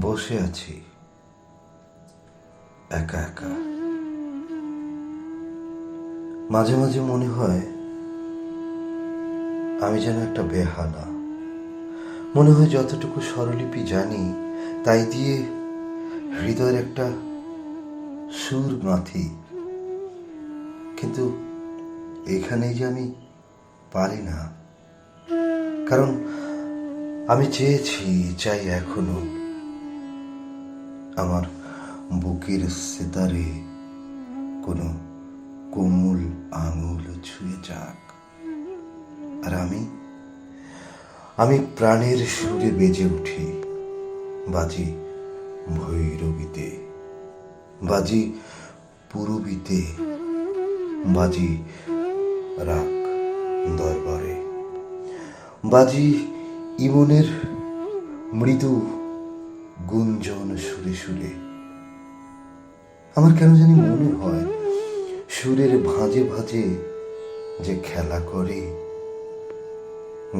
বসে আছি। একা একা। মাঝে মাঝে মনে হয় আমি যেন একটা বেহালা। মনে হয় যতটুকু স্বরলিপি জানি, তাই দিয়ে হৃদয়ের একটা সুর গাঁথি কিন্তু এখানেই যে আমি পারি না। কারণ আমি চেয়েছি, চাই এখনও। আমার বুকের সেতারে কোনো কোমল আঙুল ছুঁয়ে যাক। আর আমি? আমি প্রাণের সুরে বেজে উঠি, বাজি ভৈরবীতে, বাজি পুরবিতে, বাজি রাগ দরবারে, বাজি ইমনের মৃদু গুঞ্জন সুরে সুরে। আমার কেন জানি মনে হয় সুরের ভাঁজে ভাঁজে যে খেলা করে,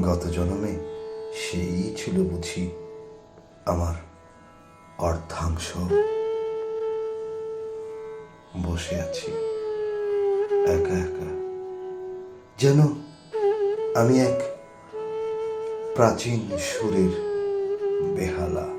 গত জন্মে সেই ছিল বুঝি আমার অর্ধাংশ। বসে আছি, একা একা। যেন আমি এক প্রাচীন সুরের বেহালা।